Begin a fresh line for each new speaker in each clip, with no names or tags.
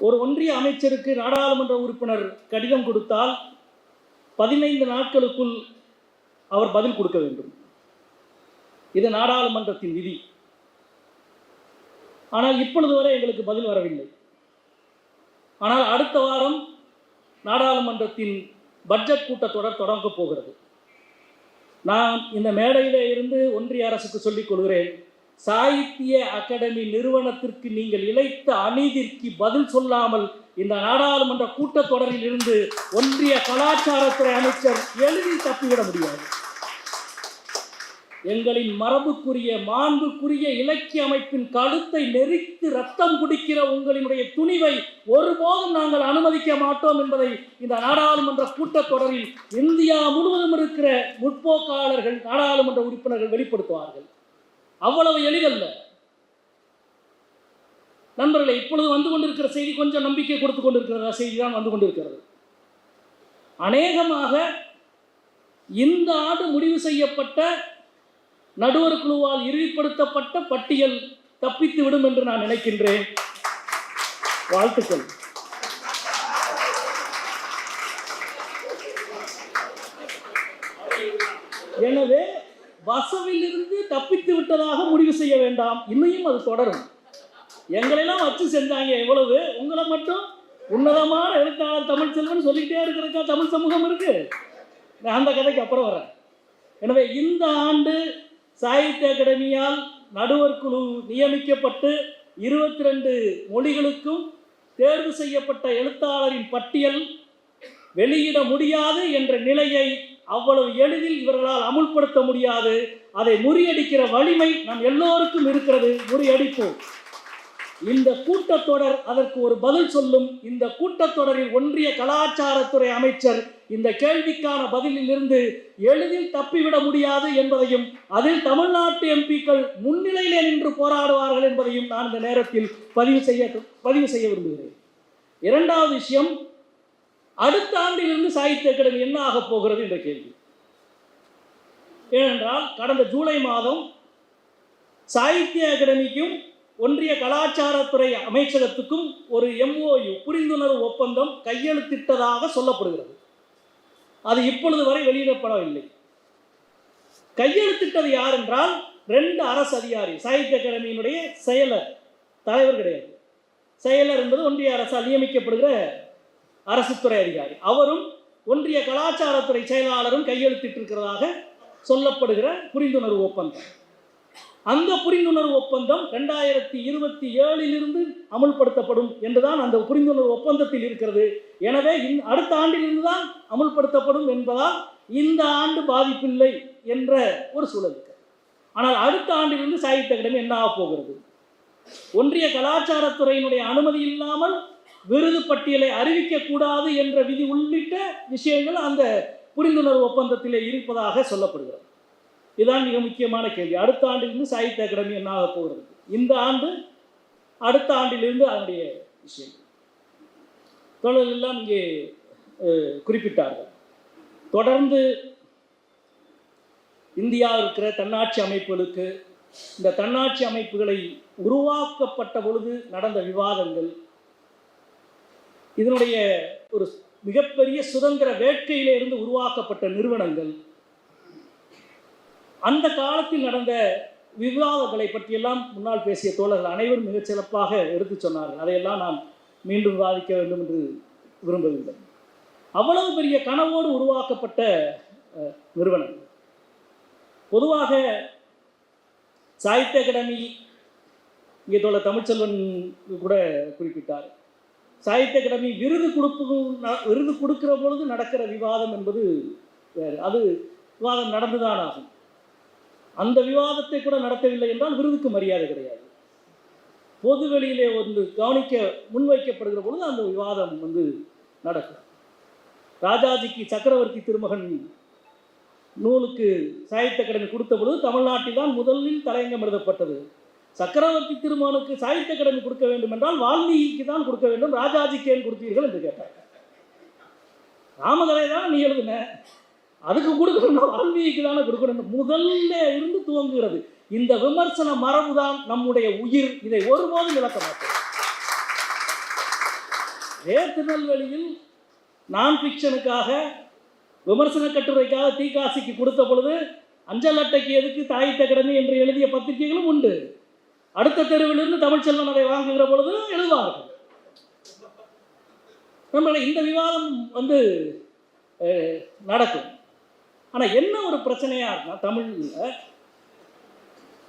ஒரு ஒன்றிய அமைச்சருக்கு நாடாளுமன்ற உறுப்பினர் கடிதம் கொடுத்தால் பதினைந்து நாட்களுக்குள் அவர் பதில் கொடுக்க வேண்டும். இது நாடாளுமன்றத்தின் விதி. ஆனால் இப்பொழுது வரை எங்களுக்கு பதில் வரவில்லை. ஆனால் அடுத்த வாரம் நாடாளுமன்றத்தின் பட்ஜெட் கூட்டத்தொடர் தொடங்கப் போகிறது. நான் இந்த மேடையிலே இருந்து ஒன்றிய அரசுக்கு சொல்லிக் கொள்கிறேன். சாகித்ய அகாடமி நிறுவனத்திற்கு நீங்கள் இழைத்த அநீதிக்கு பதில் சொல்லாமல் இந்த நாடாளுமன்ற கூட்டத்தொடரில் இருந்து ஒன்றிய கலாச்சாரத்துறை அமைச்சர் எளிதில் தப்பிவிட முடியாது. எங்களின் மரபுக்குரிய மாண்புக்குரிய இலக்கிய அமைப்பின் கழுத்தை நெரித்து ரத்தம் குடிக்கிற உங்களினுடைய துணிவை ஒருபோதும் நாங்கள் அனுமதிக்க மாட்டோம் என்பதை இந்த நாடாளுமன்ற கூட்டத்தொடரில் இந்தியா முழுவதும் இருக்கிற முற்போக்காளர்கள் நாடாளுமன்ற உறுப்பினர்கள் வெளிப்படுத்துவார்கள். அவ்வளவு எளிதல்ல. நண்பர்களே இப்பொழுது வந்து கொண்டிருக்கிற செய்தி கொஞ்சம் நம்பிக்கை கொடுத்து கொண்டிருக்கிற செய்தி தான் வந்து கொண்டிருக்கிறது. அநேகமாக இந்த ஆண்டு முடிவு செய்யப்பட்ட நடுவர் குழுவால் இறுதிப்படுத்தப்பட்ட பட்டியல் தப்பித்து விடும் என்று நான் நினைக்கின்றேன். வாழ்த்துக்கள். எனவே வசவிலிருந்து தப்பித்து விட்டதாக முடிவு செய்ய வேண்டாம். இன்னையும் அது தொடரும். எங்களெல்லாம் வச்சு செஞ்சாங்க எவ்வளவு உங்களை மட்டும் உன்னதமான எழுத்தாளர் தமிழ் செல்வன் சொல்லிக்கிட்டே இருக்கிறக்கா தமிழ் சமூகம் இருக்கு? நான் அந்த கதைக்கு அப்புறம் வரேன் எனவே இந்த ஆண்டு சாகித்ய அகாடமியால் நடுவர் குழு நியமிக்கப்பட்டு இருபத்தி ரெண்டு மொழிகளுக்கும் தேர்வு செய்யப்பட்ட எழுத்தாளரின் பட்டியல் வெளியிட முடியாது என்ற நிலையை அவ்வளவு எளிதில் இவர்களால் அமுல்படுத்த முடியாது. அதை முறியடிக்கிற வலிமை நம் எல்லோருக்கும் இருக்கிறது. முறியடிப்போம். இந்த கூட்டத்தொடர் அதற்கு ஒரு பதில் சொல்லும். இந்த கூட்டத்தொடரில் ஒன்றிய கலாச்சாரத்துறை அமைச்சர் இந்த கேள்விக்கான பதிலில் இருந்து எளிதில் தப்பிவிட முடியாது என்பதையும் அதில் தமிழ்நாட்டு எம்பிக்கள் முன்னிலையிலே நின்று போராடுவார்கள் என்பதையும் நான் இந்த நேரத்தில் பதிவு செய்ய பதிவு செய்ய விரும்புகிறேன். இரண்டாவது விஷயம் அடுத்த ஆண்டிலிருந்து சாகித்ய அகாடமி என்ன ஆகப் போகிறது என்ற கேள்வி. ஏனென்றால் கடந்த ஜூலை மாதம் சாகித்ய அகாடமிக்கும் ஒன்றிய கலாச்சாரத்துறை அமைச்சகத்துக்கும் ஒரு எம்ஓயு புரிந்துணர்வு ஒப்பந்தம் கையெழுத்திட்டதாக சொல்லப்படுகிறது. அது இப்பொழுது வரை வெளியிடப்படவில்லை. கையெழுத்திட்டது யார் என்றால் ரெண்டு அரசு அதிகாரி சாகித்ய அகாடமியினுடைய செயலர் தலைவர் கிடையாது. செயலர் என்பது ஒன்றிய அரசால் நியமிக்கப்படுகிற அரசுத்துறை அதிகாரி. அவரும் ஒன்றிய கலாச்சாரத்துறை செயலாளரும் கையெழுத்திட்டிருக்கிறதாக சொல்லப்படுகிற புரிந்துணர்வு ஒப்பந்தம். அந்த புரிந்துணர்வு ஒப்பந்தம் ரெண்டாயிரத்தி இருபத்தி ஏழிலிருந்து அமுல்படுத்தப்படும் என்றுதான் அந்த புரிந்துணர்வு ஒப்பந்தத்தில் இருக்கிறது. எனவே இந் அடுத்த ஆண்டிலிருந்து தான் அமுல்படுத்தப்படும் என்பதால் இந்த ஆண்டு பாதிப்பில்லை என்ற ஒரு சூழல் இருக்கு ஆனால் அடுத்த ஆண்டிலிருந்து சாகித்ய அகாடமி என்ன ஆகப் போகிறது? ஒன்றிய கலாச்சாரத்துறையினுடைய அனுமதி இல்லாமல் விருது பட்டியலை அறிவிக்கக்கூடாது என்ற விதி உள்ளிட்ட விஷயங்கள் அந்த புரிந்துணர்வு ஒப்பந்தத்திலே இருப்பதாக சொல்லப்படுகிறது. இதுதான் மிக முக்கியமான கேள்வி. அடுத்த ஆண்டிலிருந்து சாகித்ய அகாடமி என்னாக போகிறது? இந்த ஆண்டு அடுத்த ஆண்டிலிருந்து அதனுடைய விஷயம். தொழிலெல்லாம் எல்லாம் இங்கே குறிப்பிட்டார்கள். தொடர்ந்து இந்தியா இருக்கிற தன்னாட்சி அமைப்புகளுக்கு இந்த தன்னாட்சி அமைப்புகளை உருவாக்கப்பட்ட பொழுது நடந்த விவாதங்கள் இதனுடைய ஒரு மிகப்பெரிய சுதந்திர வேட்கையிலே இருந்து உருவாக்கப்பட்ட நிறுவனங்கள். அந்த காலத்தில் நடந்த விவாதங்களை பற்றியெல்லாம் முன்னால் பேசிய தோழர்கள் அனைவரும் மிகச் சிறப்பாக எடுத்துச் சொன்னார்கள். அதையெல்லாம் நாம் மீண்டும் விவாதிக்க வேண்டும் என்று விரும்பவில்லை. அவ்வளவு பெரிய கனவோடு உருவாக்கப்பட்ட நிறுவனம். நிறுவனங்கள் பொதுவாக சாகித்ய அகாடமி இங்கே தோழர் தமிழ்ச்செல்வன் கூட குறிப்பிட்டார். சாகித்ய அகாடமி விருது கொடுப்பது ந- விருது கொடுக்கிற பொழுது நடக்கிற விவாதம் என்பது வேறு. அது விவாதம் நடந்துதான் ஆகும். அந்த விவாதத்தை கூட நடத்தவில்லை என்றால் விருதுக்கு மரியாதை கிடையாது. பொது வெளியிலே வந்து கவனிக்க முன்வைக்கப்படுகிற பொழுது அந்த விவாதம் வந்து நடக்கும். ராஜாஜிக்கு சக்கரவர்த்தி திருமகன் நூலுக்கு சாகித்ய அகாடமி கொடுத்த பொழுது தமிழ்நாட்டில் தான் முதலில் தலையங்கம் எழுதப்பட்டது. சக்கரவர்த்தி திருமானுக்கு சாகித்ய அகாடமி கொடுக்க வேண்டும் என்றால் வால்மீகிக்கு தான் கொடுக்க வேண்டும். ராஜாஜிக்கு ஏன் கொடுத்தீர்கள் என்று கேட்டார். ராமகதை தான் நீ எழுதுன? அதுக்கு கொடுக்கணும் வால்மீகிக்கு தானே கொடுக்கணும் முதல்ல இருந்து துவங்குகிறது. இந்த விமர்சன மரபுதான் நம்முடைய உயிர். இதை ஒருபோதும் இழக்க மாட்டோம் அதே திருநெல்வேலியில் நான் ஃபிக்ஷனுக்காக விமர்சன கட்டுரைக்காக தீகாசிக்கு கொடுத்த பொழுது அஞ்சல் அட்டைக்கு எதுக்கு தாய் தகடனி என்று எழுதிய பத்திரிகைகளும் உண்டு. அடுத்த தெருவிலிருந்து தமிழ்ச்செல்வன் அதை வாங்குகிற பொழுது எழுதுவார்கள். நம்மளை இந்த விவாதம் வந்து நடக்கும். ஆனால் என்ன ஒரு பிரச்சனையாக இருக்குன்னா தமிழில்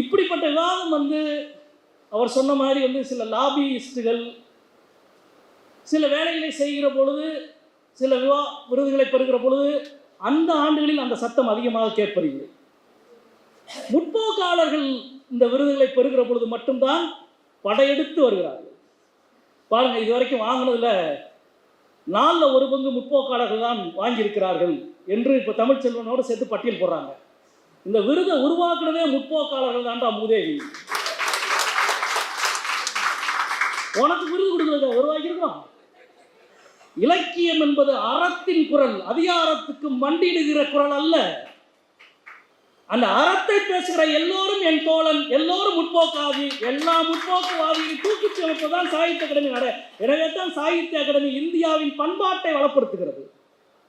இப்படிப்பட்ட விவாதம் வந்து அவர் சொன்ன மாதிரி வந்து சில லாபியிஸ்டுகள் சில வேலைகளை செய்கிற பொழுது சில விவா விருதுகளை பெறுகிற பொழுது அந்த ஆண்டுகளில் அந்த சத்தம் அதிகமாக கேட்பதில்லை. முற்போக்காளர்கள் இந்த விருதுகளை பெறுகிற பொழுது மட்டும்தான் படையெடுத்து வருகிறார்கள். பாருங்க இது வரைக்கும் வாங்கினதுல நாலில் ஒரு பங்கு முற்போக்காளர்கள் தான் வாங்கியிருக்கிறார்கள் என்று இப்போ தமிழ்ச்செல்வனோடு சேர்த்து பட்டியல் போடுறாங்க. இந்த விருதை உருவாக்குனதே முற்போக்காளர்கள் தான்டா மூதேவி. உனக்கு விருது கொடுக்கறது உருவாக்கியிருக்கிறோம் இலக்கியம் என்பது அறத்தின் குரல் அதிகாரத்துக்கு மண்டிடுகிற குரல் அல்ல. அந்த அறத்தை பேசுகிற எல்லோரும் என் தோழன் எல்லோரும் முற்போக்காதி எல்லா முற்போக்குவாதிகளையும் தூக்கிச் தான் சாகித்ய அகாடமி நட எனவே தான் சாகித்ய அகாடமி இந்தியாவின் பண்பாட்டை வளப்படுத்துகிறது.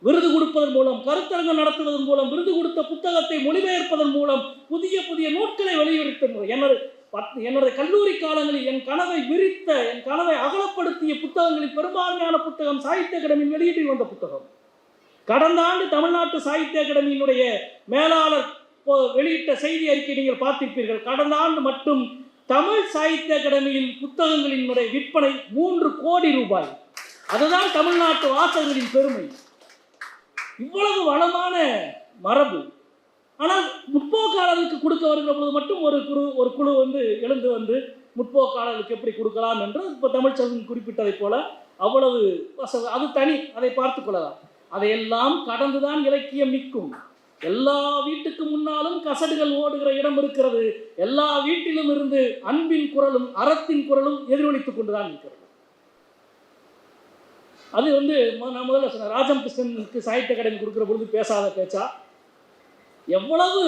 விருது கொடுப்பதன் மூலம் கருத்தரங்கம் நடத்துவதன் மூலம் விருது கொடுத்த புத்தகத்தை மொழிபெயர்ப்பதன் மூலம் புதிய புதிய நூட்களை வெளியிடுத்த எனது பத்- கல்லூரி காலங்களில் என் கனவை விரித்த என் கனவை அகலப்படுத்திய புத்தகங்களில் பெரும்பான்மையான புத்தகம் சாகித்ய அகாடமியின் வெளியீட்டில் வந்த புத்தகம். கடந்த ஆண்டு தமிழ்நாட்டு சாகித்ய அகாடமியினுடைய மேலாளர் வெளியிட்ட செய்தி அறிக்கை நீங்கள் பார்த்திருப்பீர்கள். கடந்த ஆண்டு மட்டும் தமிழ் சாகித்ய அகாடமியின் புத்தகங்களின் விற்பனை மூன்று கோடி ரூபாய். அதுதான் தமிழ்நாட்டு வாசகர்களின் பெருமை. இவ்வளவு வளமான மரபு. ஆனால் முற்போக்காளர்களுக்கு கொடுக்க வருகிற பொழுது மட்டும் ஒரு குழு ஒரு குழு வந்து எழுந்து வந்து முற்போக்காளர்களுக்கு எப்படி கொடுக்கலாம் என்று இப்போ தமிழ்ச்செல்வன் குறிப்பிட்டதைப் போல அவ்வளவு அது தனி அதை பார்த்து கொள்ளலாம். அதையெல்லாம் கடந்துதான் இலக்கியம் நிற்கும். எல்லா வீட்டுக்கு முன்னாலும் கசடுகள் ஓடுகிற இடம் இருக்கிறது. எல்லா வீட்டிலும் இருந்து அன்பின் குரலும் அறத்தின் குரலும் எதிரொலித்துக் கொண்டுதான் இருக்கிறது. அது வந்து நான் முதல்ல சொன்னேன் ராஜம் கிருஷ்ணனுக்கு சாகித்ய அகாடமி கொடுக்குற பொழுது பேசாத பேச்சா? எவ்வளவு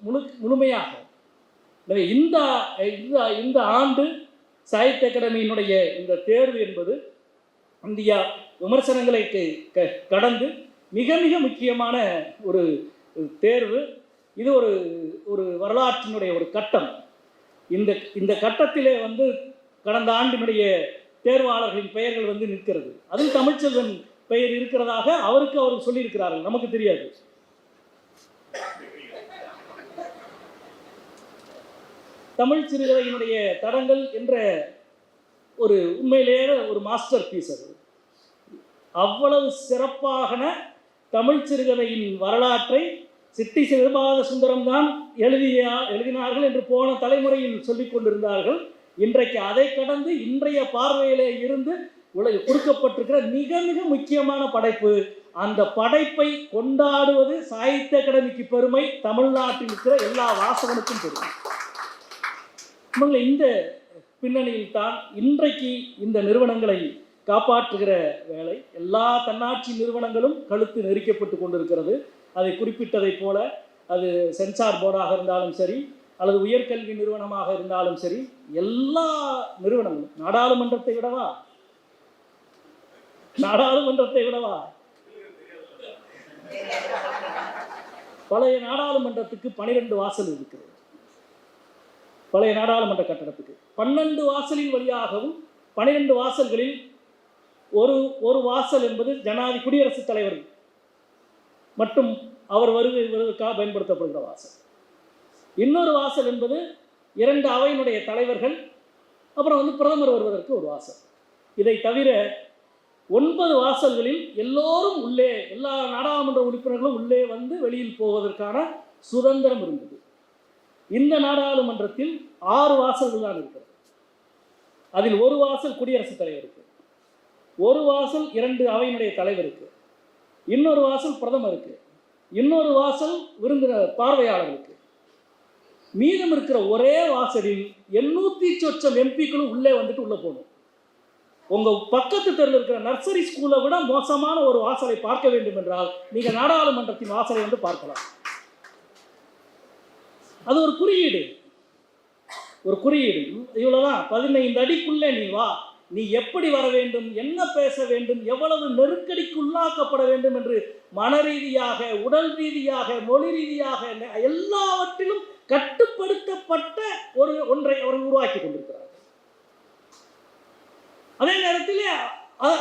முழு முழுமையாக. எனவே இந்த இந்த இந்த ஆண்டு சாகித்ய அகாடமியினுடைய இந்த தேர்வு என்பது இந்தியா விமர்சனங்களை க- கடந்து மிக மிக முக்கியமான ஒரு தேர்வு. இது ஒரு ஒரு வரலாற்றினுடைய ஒரு கட்டம். இந்த இந்த கட்டத்திலே வந்து கடந்த ஆண்டினுடைய தேர்வாளர்களின் பெயர்கள் வந்து நிற்கிறது. அதில் தமிழ்ச்செல்வன் பெயர் இருக்கிறதாக அவருக்கு அவர் சொல்லியிருக்கிறார்கள். நமக்கு தெரியாது. தமிழ் சிறுகதையினுடைய தடங்கள் என்ற ஒரு உண்மையிலேயே ஒரு மாஸ்டர் பீஸ் அது. அவ்வளவு சிறப்பாகன தமிழ் சிறுகதையின் வரலாற்றை சிட்டி சிறுபாத சுந்தரம் தான் எழுதிய எழுதினார்கள் என்று போன தலைமுறையில் சொல்லிக் கொண்டிருந்தார்கள். இன்றைக்கு அதை கடந்து இன்றைய பார்வையிலே இருந்து உலக கொடுக்கப்பட்டிருக்கிற மிக மிக முக்கியமான படைப்பு. அந்த படைப்பை கொண்டாடுவது சாகித்ய அகாடமிக்கு பெருமை. தமிழ்நாட்டில் இருக்கிற எல்லா வாசகனுக்கும் பெருமை. இந்த பின்னணியில் தான் இன்றைக்கு இந்த நிறுவனங்களை காப்பாற்றுகிற வேலை. எல்லா தன்னாட்சி நிறுவனங்களும் கழுத்து நெரிக்கப்பட்டு கொண்டிருக்கிறது. அதை குறிப்பிட்டதைப் போல அது சென்சார் போர்டாக இருந்தாலும் சரி அல்லது உயர்கல்வி நிறுவனமாக இருந்தாலும் சரி எல்லா நிறுவனங்களும் நாடாளுமன்றத்தை விடவா? நாடாளுமன்றத்தை விடவா? பழைய நாடாளுமன்றத்துக்கு பனிரெண்டு வாசல் இருக்கிறது. பழைய நாடாளுமன்ற கட்டடத்துக்கு. பன்னெண்டு வாசலின் வழியாகவும் பனிரெண்டு வாசல்களில் ஒரு ஒரு வாசல் என்பது ஜனாதி குடியரசுத் தலைவர் மட்டும் அவர் வருகை வருவதற்காக பயன்படுத்தப்படுகிற வாசல். இன்னொரு வாசல் என்பது இரண்டு அவையினுடைய தலைவர்கள் அப்புறம் வந்து பிரதமர் வருவதற்கு ஒரு வாசல். இதை தவிர ஒன்பது வாசல்களில் எல்லோரும் உள்ளே எல்லா நாடாளுமன்ற உறுப்பினர்களும் உள்ளே வந்து வெளியில் போவதற்கான சுதந்திரம் இருந்தது. இந்த நாடாளுமன்றத்தில் ஆறு வாசல்கள் தான் இருக்கிறது. அதில் ஒரு வாசல் குடியரசுத் தலைவருக்கு ஒரு வாசல் இரண்டு அவையினுடைய தலைவருக்கு இன்னொரு வாசல் பிரதமருக்கு இன்னொரு வாசல் விருந்தினர் பார்வையாளர்களுக்கு. மீதம் இருக்கிற ஒரே வாசலில் எண்ணூத்தி சொச்சம் எம்பிக்களும் உள்ளே வந்துட்டு உள்ள போகணும். உங்க பக்கத்து தெருவில் இருக்கிற நர்சரி ஸ்கூலை விட மோசமான ஒரு வாசலை பார்க்க வேண்டும் என்றால் நீங்க நாடாளுமன்றத்தின் வாசலை வந்து பார்க்கலாம். அது ஒரு குறியீடு. ஒரு குறியீடு. இவ்வளவுதான். பதினைந்து அடிக்குள்ளே நீ வா. நீ எப்படி வர வேண்டும் என்ன பேச வேண்டும் எவ்வளவு நெருக்கடிக்கு உள்ளாக்கப்பட வேண்டும் என்று மன ரீதியாக உடல் ரீதியாக மொழி ரீதியாக எல்லாவற்றிலும் கட்டுப்படுத்தப்பட்ட ஒரு ஒன்றை அவர் உருவாக்கி கொண்டிருக்கிறார். அதே நேரத்தில்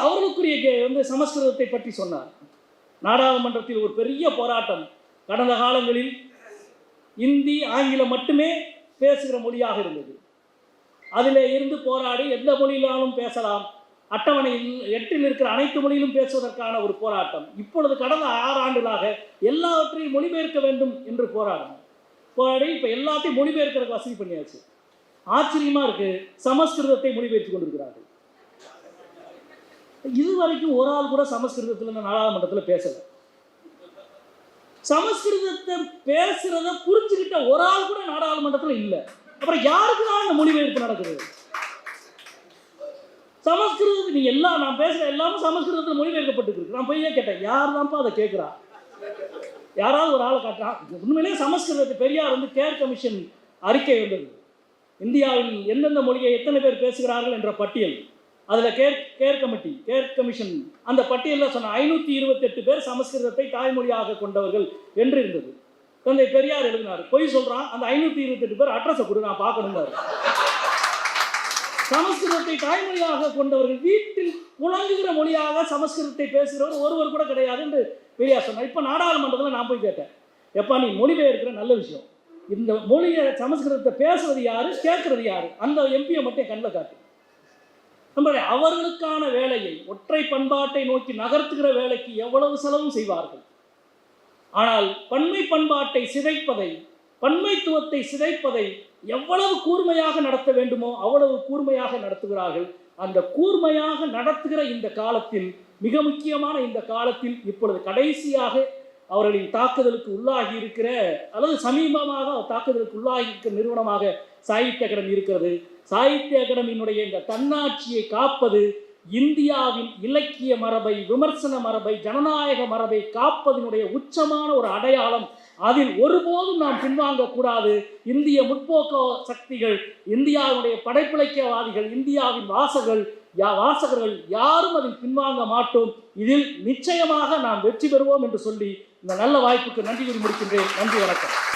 அவர்களுக்குரிய வந்து சமஸ்கிருதத்தை பற்றி சொன்னார். நாடாளுமன்றத்தில் ஒரு பெரிய போராட்டம். கடந்த காலங்களில் இந்தி ஆங்கிலம் மட்டுமே பேசுகிற மொழியாக இருந்தது. அதில் இருந்து போராடி எந்த மொழியிலாலும் பேசலாம். அட்டவணையில் எட்டில் இருக்கிற அனைத்து மொழியிலும் பேசுவதற்கான ஒரு போராட்டம். இப்பொழுது கடந்த ஆறு ஆண்டுகளாக எல்லாவற்றையும் மொழிபெயர்க்க வேண்டும் என்று போராடும் போராடி இப்போ எல்லாத்தையும் மொழிபெயர்க்கிறதுக்கு வசதி பண்ணியாச்சு. ஆச்சரியமா இருக்கு. சமஸ்கிருதத்தை மொழிபெயர்த்து கொண்டிருக்கிறார்கள். இதுவரைக்கும் ஒரு ஆள் கூட சமஸ்கிருதத்தில் இந்த நாடாளுமன்றத்தில் பேசல. சமஸ்கிருதத்தை பேசுறத புரிஞ்சுக்கிட்ட ஒரு ஆள் கூட நாடாளுமன்றத்தில் இல்லை. அப்புறம் யாருக்கு தான் இந்த மொழிபெயர்ப்பு நடக்குது? சமஸ்கிருதத்துக்கு நீ எல்லாம் நான் பேசுகிற எல்லாமே சமஸ்கிருதத்தில் மொழிபெயர்க்கப்பட்டுருக்கு நான் போய் கேட்டேன்? யார் தான்ப்பா அதை கேட்குறா யாராவது ஒரு ஆளை காட்டுறான் உண்மையிலேயே சமஸ்கிருதத்தை பெரியார் வந்து கேர் கமிஷன் அறிக்கை வந்தது. இந்தியாவில் எந்தெந்த மொழியை எத்தனை பேர் பேசுகிறார்கள் என்ற பட்டியல். அதில் care care committee care commission அந்த பட்டியலில் சொன்ன ஐநூற்றி இருபத்தெட்டு பேர் சமஸ்கிருதத்தை தாய்மொழியாக கொண்டவர்கள் என்று இருந்தது. தந்தை பெரியார் எழுதினார். பொய் சொல்றான். அந்த ஐநூற்றி இருபத்தெட்டு பேர் அட்ரஸை கொடு நான் பார்க்கணுங்கிறாரு சமஸ்கிருதத்தை தாய்மொழியாக கொண்டவர்கள் வீட்டில் புழங்குகிற மொழியாக சமஸ்கிருதத்தை பேசுகிறவர் ஒருவர் கூட கிடையாது என்று பெரியார் சொன்னார். இப்போ நாடாளுமன்றத்தில் நான் போய் கேட்டேன். எப்பா நீ மொழிபெயர்க்கிற நல்ல விஷயம். இந்த மொழியை சமஸ்கிருதத்தை பேசுறது யாரு கேட்கறது யாரு? அந்த எம்பியை மட்டும் கண்ணில் காட்டு. நம்மளை அவர்களுக்கான வேலையை ஒற்றை பண்பாட்டை நோக்கி நகர்த்துகிற வேலைக்கு எவ்வளவு செலவும் செய்வார்கள்? ஆனால் பன்மை பண்பாட்டை சிதைப்பதை பன்மைத்துவத்தை சிதைப்பதை எவ்வளவு கூர்மையாக நடத்த வேண்டுமோ அவ்வளவு கூர்மையாக நடத்துகிறார்கள். அந்த கூர்மையாக நடத்துகிற இந்த காலத்தில் மிக முக்கியமான இந்த காலத்தில் இப்பொழுது கடைசியாக அவர்களின் தாக்குதலுக்கு உள்ளாகி இருக்கிற அல்லது சமீபமாக தாக்குதலுக்கு உள்ளாகி இருக்கிற நிறுவனமாக சாகித்ய அகாடமி இருக்கிறது. சாகித்ய அகாடமியினுடைய இந்த தன்னாட்சியை காப்பது இந்தியாவின் இலக்கிய மரபை விமர்சன மரபை ஜனநாயக மரபை காப்பதனுடைய உச்சமான ஒரு அடையாளம் அதில் ஒருபோதும் நாம் பின்வாங்கக்கூடாது. இந்திய முற்போக்க சக்திகள் இந்தியாவுடைய படைப்பிலக்கியவாதிகள் இந்தியாவின் வாசகர்கள் யா வாசகர்கள் யாரும் அதில் பின்வாங்க மாட்டோம். இதில் நிச்சயமாக நாம் வெற்றி பெறுவோம் என்று சொல்லி இந்த நல்ல வாய்ப்புக்கு நன்றி கூறி முடிக்கின்றேன். நன்றி வணக்கம்.